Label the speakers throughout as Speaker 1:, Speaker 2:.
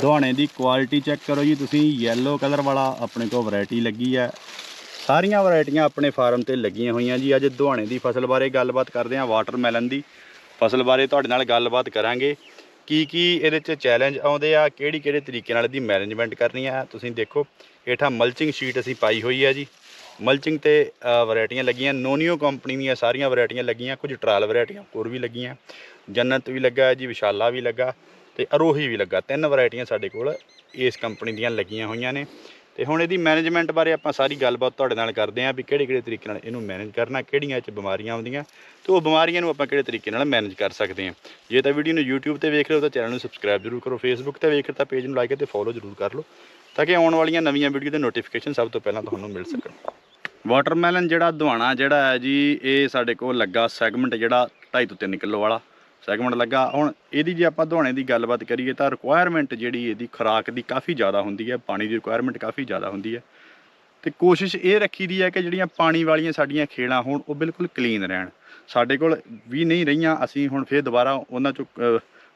Speaker 1: ਦੁਹਾਣੇ ਦੀ quality check ਕਰੋ ਜੀ। ਤੁਸੀਂ ਯੈਲੋ ਕਲਰ ਵਾਲਾ, ਆਪਣੇ ਕੋਲ ਵੈਰਾਈਟੀ ਲੱਗੀ ਹੈ। ਸਾਰੀਆਂ ਵੈਰਾਈਟੀਆਂ ਆਪਣੇ ਫਾਰਮ ਤੇ ਲੱਗੀਆਂ ਹੋਈਆਂ ਜੀ। ਅੱਜ ਦੁਹਾਣੇ ਦੀ ਫਸਲ ਬਾਰੇ ਗੱਲਬਾਤ ਕਰਦੇ ਹਾਂ ਵਾਟਰਮੈਲਨ ਦੀ। ਫਸਲ ਬਾਰੇ ਤੁਹਾਡੇ ਨਾਲ ਗੱਲਬਾਤ ਕਰਾਂਗੇ। ਕੀ ਕੀ ਇਹਦੇ 'ਚ ਚੈਲੰਜ ਆਉਂਦੇ ਆ, ਕਿਹੜੀ ਕਿਹੜੇ ਤਰੀਕੇ ਨਾਲ ਇਹਦੀ ਮੈਨੇਜਮੈਂਟ ਕਰਨੀ ਆ, ਤੁਸੀਂ ਦੇਖੋ। ਹੇਠਾਂ ਮਲਚਿੰਗ ਸ਼ੀਟ ਅਸੀਂ ਪਾਈ ਹੋਈ ਹੈ ਜੀ। ਮਲਚਿੰਗ ਤੇ ਵੈਰਾਈਟੀਆਂ ਲੱਗੀਆਂ। ਨੋਨੀਓ ਕੰਪਨੀ ਦੀਆਂ ਸਾਰੀਆਂ ਵੈਰਾਈਟੀਆਂ ਲੱਗੀਆਂ। ਕੁਝ ਟਰਾਲ ਵੈਰਾਈਟੀਆਂ ਹੋਰ ਵੀ ਲੱਗੀਆਂ। ਜੰਨਤ ਵੀ ਲੱਗਾ ਜੀ, ਵਿਸ਼ਾਲਾ ਵੀ ਲੱਗਾ। ਤੇ ਅਰੋਹੀ ਵੀ ਲੱਗਾ, ਤਿੰਨ ਵੈਰਾਈਟੀਆਂ ਸਾਡੇ ਕੋਲ ਇਸ ਕੰਪਨੀ ਦੀਆਂ ਲੱਗੀਆਂ ਹੋਈਆਂ ਨੇ। ਤੇ ਹੁਣ ਇਹਦੀ ਮੈਨੇਜਮੈਂਟ ਬਾਰੇ ਆਪਾਂ ਸਾਰੀ ਗੱਲਬਾਤ ਤੁਹਾਡੇ ਨਾਲ ਕਰਦੇ ਆਂ ਵੀ ਕਿਹੜੇ ਕਿਹੜੇ ਤਰੀਕੇ ਨਾਲ ਇਹਨੂੰ ਮੈਨੇਜ ਕਰਨਾ, ਕਿਹੜੀਆਂ 'ਚ ਬਿਮਾਰੀਆਂ ਆਉਂਦੀਆਂ ਤੇ ਉਹ ਬਿਮਾਰੀਆਂ ਨੂੰ ਆਪਾਂ ਕਿਹੜੇ ਤਰੀਕੇ ਨਾਲ ਮੈਨੇਜ ਕਰ ਸਕਦੇ ਆਂ ਜੇ ਤਾਂ ਵੀਡੀਓ ਨੂੰ YouTube ਤੇ ਵੇਖ ਰਹੇ ਹੋ ਤਾਂ ਚੈਨਲ ਨੂੰ ਸਬਸਕ੍ਰਾਈਬ ਜ਼ਰੂਰ ਕਰੋ, Facebook ਤੇ ਵੇਖ ਰਹੇ ਤਾਂ ਪੇਜ ਨੂੰ ਲਾਈਕ ਤੇ ਫੋਲੋ ਜ਼ਰੂਰ ਕਰ ਲਓ ਤਾਂ ਕਿ ਆਉਣ ਵਾਲੀਆਂ ਨਵੀਆਂ ਵੀਡੀਓ ਦੇ ਨੋਟੀਫਿਕੇਸ਼ਨ ਸਭ ਤੋਂ ਪਹਿਲਾਂ ਤੁਹਾਨੂੰ ਮਿਲ ਸਕਣ। ਵਾਟਰਮੈਲਨ ਜਿਹੜਾ ਦੁਹਾਣਾ ਜਿਹੜਾ ਹੈ ਜੀ, ਇਹ ਸਾਡੇ ਕੋਲ ਲੱਗਾ ਸੈਗਮੈਂਟ ਜਿਹੜਾ 2.5 ਤੋਂ 3 ਕਿਲੋ ਵਾਲਾ। ਸੈਗਮੈਂਟ ਲੱਗਾ। ਹੁਣ ਇਹਦੀ ਜੇ ਆਪਾਂ ਦੁਹਾਣੇ ਦੀ ਗੱਲਬਾਤ ਕਰੀਏ ਤਾਂ ਰਿਕੁਆਇਰਮੈਂਟ ਜਿਹੜੀ ਇਹਦੀ ਖੁਰਾਕ ਦੀ ਕਾਫੀ ਜ਼ਿਆਦਾ ਹੁੰਦੀ ਹੈ, ਪਾਣੀ ਦੀ ਰਿਕੁਆਇਰਮੈਂਟ ਕਾਫੀ ਜ਼ਿਆਦਾ ਹੁੰਦੀ ਹੈ। ਤੇ ਕੋਸ਼ਿਸ਼ ਇਹ ਰੱਖੀ ਦੀ ਹੈ ਕਿ ਜਿਹੜੀਆਂ ਪਾਣੀ ਵਾਲੀਆਂ ਸਾਡੀਆਂ ਖੇਲਾਂ ਹੋਣ, ਉਹ ਬਿਲਕੁਲ ਕਲੀਨ ਰਹਿਣ। ਸਾਡੇ ਕੋਲ ਵੀ ਨਹੀਂ ਰਹੀਆਂ, ਅਸੀਂ ਹੁਣ ਫੇਰ ਦੁਬਾਰਾ ਉਹਨਾਂ ਚੋਂ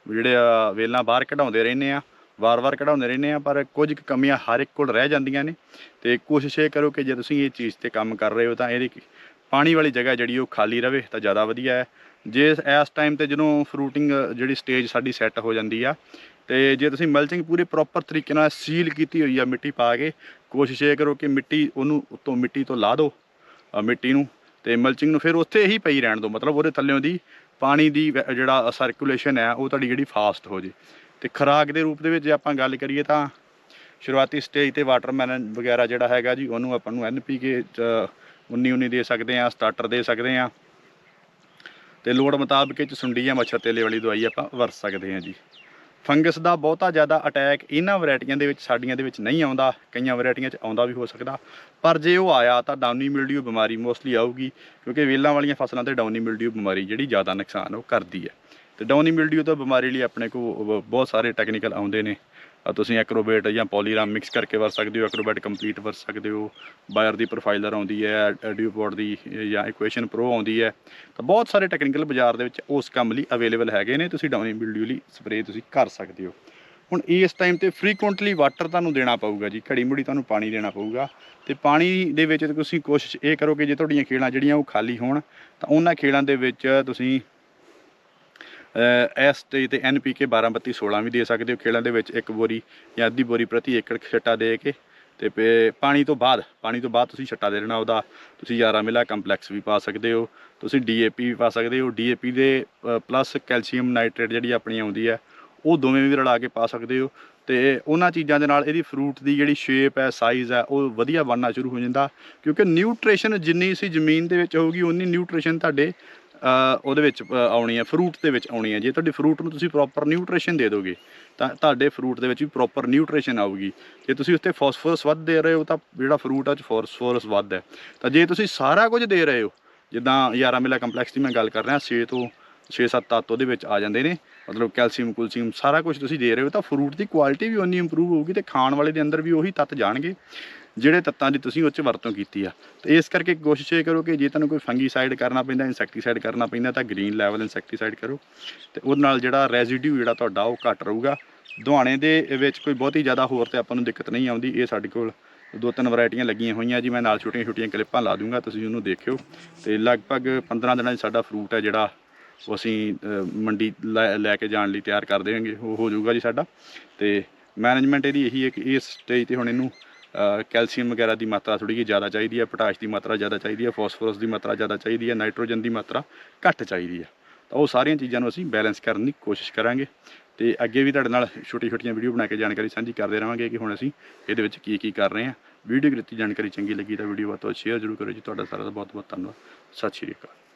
Speaker 1: ਜਿਹੜੇ ਵੇਲਾਂ ਬਾਹਰ ਕਢਾਉਂਦੇ ਰਹਿੰਦੇ ਆ ਵਾਰ-ਵਾਰ ਕਢਾਉਂਦੇ ਰਹਿੰਦੇ ਆ ਪਰ ਕੁਝ ਕੁ ਕਮੀਆਂ ਹਰ ਇੱਕ ਕੋਲ ਰਹਿ ਜਾਂਦੀਆਂ ਨੇ। ਤੇ ਕੋਸ਼ਿਸ਼ ਇਹ ਕਰੋ ਕਿ ਜੇ ਤੁਸੀਂ ਇਹ ਚੀਜ਼ ਤੇ ਕੰਮ ਕਰ ਰਹੇ ਹੋ ਤਾਂ ਇਹਦੀ ਪਾਣੀ ਵਾਲੀ ਜਗ੍ਹਾ ਜਿਹੜੀ ਉਹ ਖਾਲੀ ਰਵੇ ਤਾਂ ਜ਼ਿਆਦਾ ਵਧੀਆ ਹੈ। ਜੇ ਇਸ ਟਾਈਮ ਤੇ ਜਦੋਂ ਫਰੂਟਿੰਗ ਜਿਹੜੀ ਸਟੇਜ ਸਾਡੀ ਸੈੱਟ ਹੋ ਜਾਂਦੀ ਆ, ਤੇ ਜੇ ਤੁਸੀਂ ਮਲਚਿੰਗ ਪੂਰੇ ਪ੍ਰੋਪਰ ਤਰੀਕੇ ਨਾਲ ਸੀਲ ਕੀਤੀ ਹੋਈ ਆ ਮਿੱਟੀ ਪਾ ਕੇ, ਕੋਸ਼ਿਸ਼ ਇਹ ਕਰੋ ਕਿ ਮਿੱਟੀ ਉਹਨੂੰ ਉੱਤੋਂ ਮਿੱਟੀ ਤੋਂ ਲਾ ਦਿਓ ਮਿੱਟੀ ਨੂੰ, ਤੇ ਮਲਚਿੰਗ ਨੂੰ ਫਿਰ ਉੱਥੇ ਹੀ ਪਈ ਰਹਿਣ ਦਿਓ। ਮਤਲਬ ਉਹਦੇ ਥੱਲੇੋਂ ਦੀ ਪਾਣੀ ਦੀ ਜਿਹੜਾ ਸਰਕੂਲੇਸ਼ਨ ਹੈ, ਉਹ ਤੁਹਾਡੀ ਜਿਹੜੀ ਫਾਸਟ ਹੋ ਜੇ। ਤੇ ਖੁਰਾਕ ਦੇ ਰੂਪ ਦੇ ਵਿੱਚ ਜੇ ਆਪਾਂ ਗੱਲ ਕਰੀਏ ਤਾਂ ਸ਼ੁਰੂਆਤੀ ਸਟੇਜ ਤੇ ਵਾਟਰਮੈਲਨ ਵਗੈਰਾ ਜਿਹੜਾ ਹੈਗਾ ਜੀ, ਉਹਨੂੰ ਆਪਾਂ ਨੂੰ ਐਨਪੀਕੇ 19 19 ਦੇ ਸਕਦੇ ਆ ਸਟਾਰਟਰ ਦੇ ਸਕਦੇ ਆ ਤੇ ਲੋੜ ਮੁਤਾਬਕ ਇਹ ਚ ਸੁੰਡੀ ਜਾਂ ਮੱਛਰ ਤੇਲੇ ਵਾਲੀ ਦਵਾਈ ਆਪਾਂ ਵਰਤ ਸਕਦੇ ਹਾਂ ਜੀ। ਫੰਗਸ ਦਾ ਬਹੁਤਾ ਜ਼ਿਆਦਾ ਅਟੈਕ ਇਹਨਾਂ ਵੈਰਾਈਟੀਆਂ ਦੇ ਵਿੱਚ, ਸਾਡੀਆਂ ਦੇ ਵਿੱਚ ਨਹੀਂ ਆਉਂਦਾ। ਕਈਆਂ ਵੈਰਾਈਟੀਆਂ 'ਚ ਆਉਂਦਾ ਵੀ ਹੋ ਸਕਦਾ। ਪਰ ਜੇ ਉਹ ਆਇਆ ਤਾਂ ਡਾਊਨੀ ਮਿਲਡਿਊ ਬਿਮਾਰੀ ਮੋਸਟਲੀ ਆਊਗੀ, ਕਿਉਂਕਿ ਵੇਲਾਂ ਵਾਲੀਆਂ ਫਸਲਾਂ ਤੇ ਡਾਊਨੀ ਮਿਲਡਿਊ ਬਿਮਾਰੀ ਜਿਹੜੀ ਜ਼ਿਆਦਾ ਨੁਕਸਾਨ ਉਹ ਕਰਦੀ ਹੈ। ਤੇ ਡਾਊਨੀ ਮਿਲਡਿਊ ਤੋਂ ਬਿਮਾਰੀ ਲਈ ਆਪਣੇ ਕੋਲ ਬਹੁਤ ਸਾਰੇ ਟੈਕਨੀਕਲ ਆਉਂਦੇ ਨੇ। ਤੁਸੀਂ ਐਕਰੋਬੇਟ ਜਾਂ ਪੋਲੀਰਾਮ ਮਿਕਸ ਕਰਕੇ ਵਰਤ ਸਕਦੇ ਹੋ ਐਕਰੋਬੇਟ ਕੰਪਲੀਟ ਵਰ ਸਕਦੇ ਹੋ। ਬਾਇਰ ਦੀ ਪ੍ਰੋਫਾਈਲਰ ਆਉਂਦੀ ਹੈ ਐਡਿਊਪੋਰਟ ਦੀ ਜਾਂ ਇਕੁਏਸ਼ਨ ਪ੍ਰੋ ਆਉਂਦੀ ਹੈ। ਤਾਂ ਬਹੁਤ ਸਾਰੇ ਟੈਕਨੀਕਲ ਬਾਜ਼ਾਰ ਦੇ ਵਿੱਚ ਉਸ ਕੰਮ ਲਈ ਅਵੇਲੇਬਲ ਹੈਗੇ ਨੇ, ਤੁਸੀਂ ਡਾਊਨੀ ਮਿਲਡਿਊ ਲਈ ਸਪਰੇਅ ਤੁਸੀਂ ਕਰ ਸਕਦੇ ਹੋ। ਹੁਣ ਇਸ ਟਾਈਮ ਤੇ ਫ੍ਰੀਕੁਐਂਟਲੀ ਵਾਟਰ ਤੁਹਾਨੂੰ ਦੇਣਾ ਪਊਗਾ ਜੀ ਘੜੀ ਮੁੜੀ ਤੁਹਾਨੂੰ ਪਾਣੀ ਦੇਣਾ ਪਊਗਾ। ਤੇ ਪਾਣੀ ਦੇ ਵਿੱਚ ਤੁਸੀਂ ਕੋਸ਼ਿਸ਼ ਇਹ ਕਰੋ ਕਿ ਜੇ ਤੁਹਾਡੀਆਂ ਖੇਲਾਂ ਜਿਹੜੀਆਂ ਉਹ ਖਾਲੀ ਹੋਣ, ਤਾਂ ਉਹਨਾਂ ਖੇਲਾਂ ਦੇ ਵਿੱਚ ਤੁਸੀਂ ਐਸ ਤੇ ਤੇ ਐਨਪੀਕੇ 12 32 16 ਵੀ ਦੇ ਸਕਦੇ ਹੋ। ਖੇਲਾਂ ਦੇ ਵਿੱਚ ਇੱਕ ਬੋਰੀ ਜਾਂ ਅੱਧੀ ਬੋਰੀ ਪ੍ਰਤੀ ਏਕੜ ਛੱਟਾ ਦੇ ਕੇ ਤੇ ਪੇ- ਪਾਣੀ ਤੋਂ ਬਾਅਦ, ਪਾਣੀ ਤੋਂ ਬਾਅਦ ਤੁਸੀਂ ਛੱਟਾ ਦੇ ਦੇਣਾ ਉਹਦਾ। ਤੁਸੀਂ 11 ਮਿਲਾ ਕੰਪਲੈਕਸ ਵੀ ਪਾ ਸਕਦੇ ਹੋ। ਤੁਸੀਂ ਡੀਏਪੀ ਵੀ ਪਾ ਸਕਦੇ ਹੋ। ਡੀਏਪੀ ਦੇ ਪਲੱਸ ਕੈਲਸ਼ੀਅਮ ਨਾਈਟ੍ਰੇਟ ਜਿਹੜੀ ਆਪਣੀ ਆਉਂਦੀ ਹੈ, ਉਹ ਦੋਵੇਂ ਵੀ ਰਲਾ ਕੇ ਪਾ ਸਕਦੇ ਹੋ। ਤੇ ਉਹਨਾਂ ਚੀਜ਼ਾਂ ਦੇ ਨਾਲ ਇਹਦੀ ਫਰੂਟ ਦੀ ਜਿਹੜੀ ਸ਼ੇਪ ਹੈ ਸਾਈਜ਼ ਹੈ, ਉਹ ਵਧੀਆ ਬਣਨਾ ਸ਼ੁਰੂ ਹੋ ਜਾਂਦਾ। ਕਿਉਂਕਿ ਨਿਊਟ੍ਰੀਸ਼ਨ ਜਿੰਨੀ ਸੀ ਜ਼ਮੀਨ ਦੇ ਵਿੱਚ ਹੋਊਗੀ ਉਨੀ ਨਿਊਟ੍ਰੀਸ਼ਨ ਤੁਹਾਡੇ ਉਹਦੇ ਵਿੱਚ ਆਉਣੀ ਹੈ ਫਰੂਟ ਦੇ ਵਿੱਚ ਆਉਣੀ ਹੈ। ਜੇ ਤੁਹਾਡੇ ਫਰੂਟ ਨੂੰ ਤੁਸੀਂ ਪ੍ਰੋਪਰ ਨਿਊਟ੍ਰੀਸ਼ਨ ਦੇ ਦੋਗੇ, ਤਾਂ ਤੁਹਾਡੇ ਫਰੂਟ ਦੇ ਵਿੱਚ ਵੀ ਪ੍ਰੋਪਰ ਨਿਊਟ੍ਰੀਸ਼ਨ ਆਊਗੀ। ਜੇ ਤੁਸੀਂ ਉੱਤੇ ਫਾਸਫੋਰਸ ਵੱਧ ਦੇ ਰਹੇ ਹੋ, ਤਾਂ ਜਿਹੜਾ ਫਰੂਟ ਆ ਚ ਫਾਸਫੋਰਸ ਵੱਧ ਹੈ। ਤਾਂ ਜੇ ਤੁਸੀਂ ਸਾਰਾ ਕੁਝ ਦੇ ਰਹੇ ਹੋ, ਜਿੱਦਾਂ 11 ਮਿਲਾ ਕੰਪਲੈਕਸ ਦੀ ਮੈਂ ਗੱਲ ਕਰ ਰਿਹਾ 6 ਤੋਂ 6-7 ਤੱਤ ਉਹਦੇ ਵਿੱਚ ਆ ਜਾਂਦੇ ਨੇ, ਮਤਲਬ ਕੈਲਸ਼ੀਅਮ, ਕੁਲਸ਼ੀਅਮ, ਸਾਰਾ ਕੁਝ ਤੁਸੀਂ ਦੇ ਰਹੇ ਹੋ, ਤਾਂ ਫਰੂਟ ਦੀ ਕੁਆਲਿਟੀ ਵੀ ਉਨੀ ਇੰਪਰੂਵ ਹੋਊਗੀ ਤੇ ਖਾਣ ਵਾਲੇ ਦੇ ਅੰਦਰ ਵੀ ਉਹੀ ਤੱਤ ਜਾਣਗੇ। ਜਿਹੜੇ ਤੱਤਾਂ ਦੀ ਤੁਸੀਂ ਉਹ 'ਚ ਵਰਤੋਂ ਕੀਤੀ ਆ। ਤੇ ਇਸ ਕਰਕੇ ਕੋਸ਼ਿਸ਼ ਇਹ ਕਰੋ ਕਿ ਜੇ ਤੁਹਾਨੂੰ ਕੋਈ ਫੰਗੀਸਾਈਡ ਕਰਨਾ ਪੈਂਦਾ, ਇਨਸੈਕਟੀਸਾਈਡ ਕਰਨਾ ਪੈਂਦਾ, ਤਾਂ ਗ੍ਰੀਨ ਲੈਵਲ ਇਨਸੈਕਟੀਸਾਈਡ ਕਰੋ। ਤੇ ਉਹਦੇ ਨਾਲ ਜਿਹੜਾ ਰੈਜ਼ੀਡਿਊ ਜਿਹੜਾ ਤੁਹਾਡਾ ਉਹ ਘੱਟ ਰਹੂਗਾ। ਦੁਹਾਣੇ ਦੇ ਵਿੱਚ ਕੋਈ ਬਹੁਤੀ ਜ਼ਿਆਦਾ ਹੋਰ ਤੇ ਆਪਾਂ ਨੂੰ ਦਿੱਕਤ ਨਹੀਂ ਆਉਂਦੀ। ਇਹ ਸਾਡੇ ਕੋਲ ਦੋ ਤਿੰਨ ਵੈਰਾਈਟੀਆਂ ਲੱਗੀਆਂ ਹੋਈਆਂ ਜੀ। ਮੈਂ ਨਾਲ ਛੋਟੀਆਂ ਛੋਟੀਆਂ ਕਲਿੱਪਾਂ ਲਾ ਦੂੰਗਾ, ਤੁਸੀਂ ਉਹਨੂੰ ਦੇਖਿਓ। ਤੇ ਲਗਭਗ 15 ਦਿਨਾਂ 'ਚ ਸਾਡਾ ਫਰੂਟ ਹੈ ਜਿਹੜਾ ਉਹ ਅਸੀਂ ਮੰਡੀ ਲੈ ਲੈ ਕੇ ਜਾਣ ਲਈ ਤਿਆਰ ਕਰ ਦੇਵਾਂਗੇ। ਉਹ ਹੋ ਜਾਊਗਾ ਜੀ ਸਾਡਾ। ਤੇ ਮੈਨੇਜਮੈਂਟ ਇਹਦੀ ਇਹੀ ਹੈ ਕਿ ਇਸ ਸਟੇਜ ਤੇ ਹੁਣ ਇਹਨੂੰ ਕੈਲਸ਼ੀਅਮ ਵਗੈਰਾ ਦੀ ਮਾਤਰਾ ਥੋੜੀ ਜਿਹੀ ਜ਼ਿਆਦਾ ਚਾਹੀਦੀ ਹੈ, ਪੋਟਾਸ਼ ਦੀ ਮਾਤਰਾ ਜ਼ਿਆਦਾ ਚਾਹੀਦੀ ਹੈ, ਫਾਸਫੋਰਸ ਦੀ ਮਾਤਰਾ ਜ਼ਿਆਦਾ ਚਾਹੀਦੀ ਹੈ, ਨਾਈਟ੍ਰੋਜਨ ਦੀ ਮਾਤਰਾ ਘੱਟ ਚਾਹੀਦੀ ਹੈ। ਤਾਂ ਉਹ ਸਾਰੀਆਂ ਚੀਜ਼ਾਂ ਨੂੰ ਅਸੀਂ ਬੈਲੈਂਸ ਕਰਨ ਦੀ ਕੋਸ਼ਿਸ਼ ਕਰਾਂਗੇ ਤੇ ਅੱਗੇ ਵੀ ਤੁਹਾਡੇ ਨਾਲ ਛੋਟੀ ਛੋਟੀਆਂ ਵੀਡੀਓ ਬਣਾ ਕੇ ਜਾਣਕਾਰੀ ਸਾਂਝੀ ਕਰਦੇ ਰਹਾਂਗੇ ਕਿ ਹੁਣ ਅਸੀਂ ਇਹਦੇ ਵਿੱਚ ਕੀ ਕੀ ਕਰ ਰਹੇ ਹਾਂ। ਵੀਡੀਓ ਦੀ ਜਾਣਕਾਰੀ ਚੰਗੀ ਲੱਗੀ ਤਾਂ ਵੀਡੀਓ ਵੱਧ ਤੋਂ ਸ਼ੇਅਰ ਜ਼ਰੂਰ ਕਰੋ ਜੀ। ਤੁਹਾਡਾ ਸਾਰਾ ਦਾ ਬਹੁਤ ਬਹੁਤ ਧੰਨਵਾਦ। ਸਤਿ ਸ਼੍ਰੀ ਅਕਾਲ।